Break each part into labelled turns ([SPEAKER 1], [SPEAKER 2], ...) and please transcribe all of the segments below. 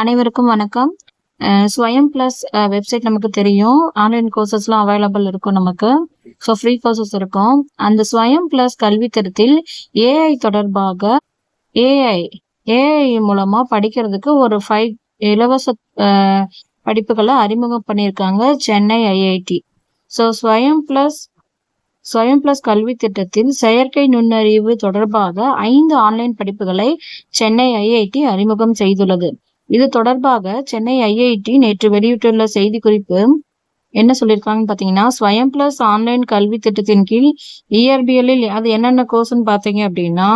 [SPEAKER 1] அனைவருக்கும் வணக்கம். ஸ்வயம் plus website நமக்கு தெரியும். ஆன்லைன் கோர்சஸ்லாம் அவைலபிள் இருக்கும் நமக்கு. ஸோ ஃப்ரீ கோர்சஸ் இருக்கும். அந்த ஸ்வயம் பிளஸ் கல்வி தரத்தில் ஏஐ தொடர்பாக ஏஐ ஏஐ மூலமா படிக்கிறதுக்கு ஒரு ஃபைவ் இலவச படிப்புகளை அறிமுகம் பண்ணியிருக்காங்க Chennai IIT. So Swayam plus Swayam plus கல்வி திட்டத்தின் செயற்கை நுண்ணறிவு தொடர்பாக ஐந்து ஆன்லைன் படிப்புகளை சென்னை ஐஐடி அறிமுகம் செய்துள்ளது. இது தொடர்பாக சென்னை ஐஐடி நேற்று வெளியிட்டுள்ள செய்திக்குறிப்பு என்ன சொல்லியிருக்காங்கன்னு பார்த்தீங்கன்னா ஸ்வயம் பிளஸ் ஆன்லைன் கல்வி திட்டத்தின் கீழ் இயற்பியலில் அது என்னென்ன கோர்ஸ்ன்னு பார்த்தீங்க அப்படின்னா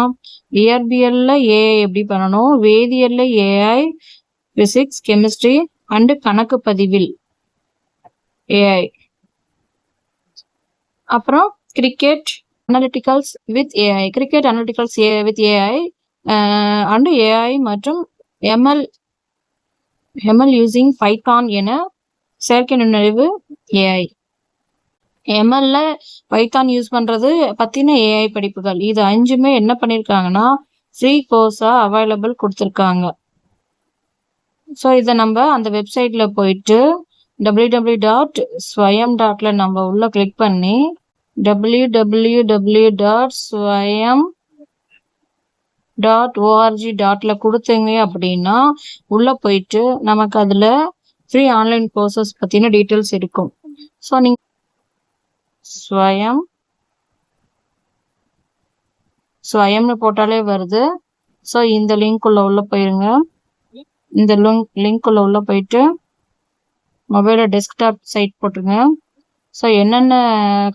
[SPEAKER 1] இயற்பியலில் ஏஐ எப்படி பண்ணணும் வேதியியலில் ஏஐ பிசிக்ஸ் கெமிஸ்ட்ரி அண்டு கணக்கு பதிவில் ஏஐ அப்புறம் cricket analyticals with AI cricket analyticals A with AI and AI மற்றும் எம்எல் எம்எல் யூசிங் பைத்தான் என செயற்கை நுண்ணறிவு ஏஐ எம்எல்ல பைத்தான் யூஸ் பண்ணுறது பற்றின ஏஐ படிப்புகள். இது அஞ்சுமே என்ன பண்ணியிருக்காங்கன்னா ஃப்ரீ கோர்ஸாக அவைலபிள் கொடுத்துருக்காங்க. ஸோ இதை நம்ம அந்த வெப்சைட்டில் போயிட்டு டபிள்யூ டபிள்யூ டாட் ஸ்வயம் டாட்டில் நம்ம உள்ளே கிளிக் பண்ணி W W W dot Swayam dot ORG டாட்ல கொடுத்தீங்க அப்படின்னா உள்ள போயிட்டு நமக்கு அதுல ஃப்ரீ ஆன்லைன் கோர்சஸ் பத்தின டீட்டெயில்ஸ் இருக்கும். ஸோ நீங்க ஸ்வயம் ஸ்வயம்னு போட்டாலே வருது. ஸோ இந்த லிங்க் உள்ள உள்ள போயிருங்க. இந்த லிங்க் லிங்க் உள்ள உள்ள போயிட்டு மொபைலில் டெஸ்க்டாப் சைட் போட்டுருங்க. ஸோ என்னென்ன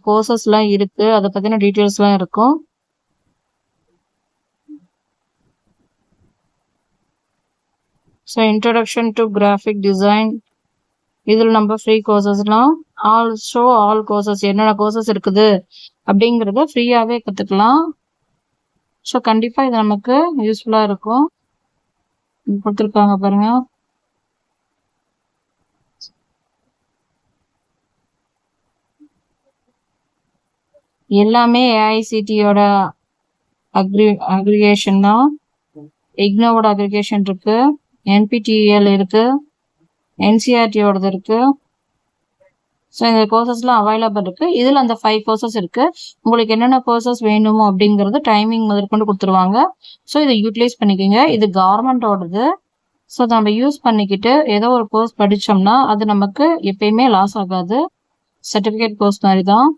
[SPEAKER 1] கோர்சஸ்லாம் இருக்குது அதை பற்றின டீட்டெயில்ஸ்லாம் இருக்கும். So introduction to graphic design இதில் நம்ம ஃப்ரீ கோர்சஸ்லாம் ஆல் ஷோ ஆல் கோர்சஸ் என்னென்ன கோர்சஸ் இருக்குது அப்படிங்கிறத ஃப்ரீயாகவே கற்றுக்கலாம் ஸோ கண்டிப்பாக இது நமக்கு யூஸ்ஃபுல்லாக இருக்கும். கொடுத்துருக்காங்க பாருங்க. எல்லாமே ஏஐசிடியோட அக்ரி அக்ரிகேஷன் தான். இக்னோவோட அக்ரிகேஷன் இருக்குது என்பிடிஎல் இருக்குது என்சிஆர்டியோடது இருக்குது ஸோ இந்த கோர்சஸ்லாம் அவைலபிள் இருக்குது இதில் அந்த ஃபைவ் கோர்சஸ் இருக்குது உங்களுக்கு என்னென்ன கோர்சஸ் வேணுமோ அப்படிங்கிறது டைமிங் முதற்கொண்டு கொடுத்துருவாங்க. ஸோ இதை யூட்டிலைஸ் பண்ணிக்கோங்க. இது கவர்மெண்டோடது ஸோ நம்ம யூஸ் பண்ணிக்கிட்டு ஏதோ ஒரு கோர்ஸ் படித்தோம்னா அது நமக்கு எப்பயுமே லாஸ் ஆகாது. சர்டிஃபிகேட் கோர்ஸ் மாதிரி தான்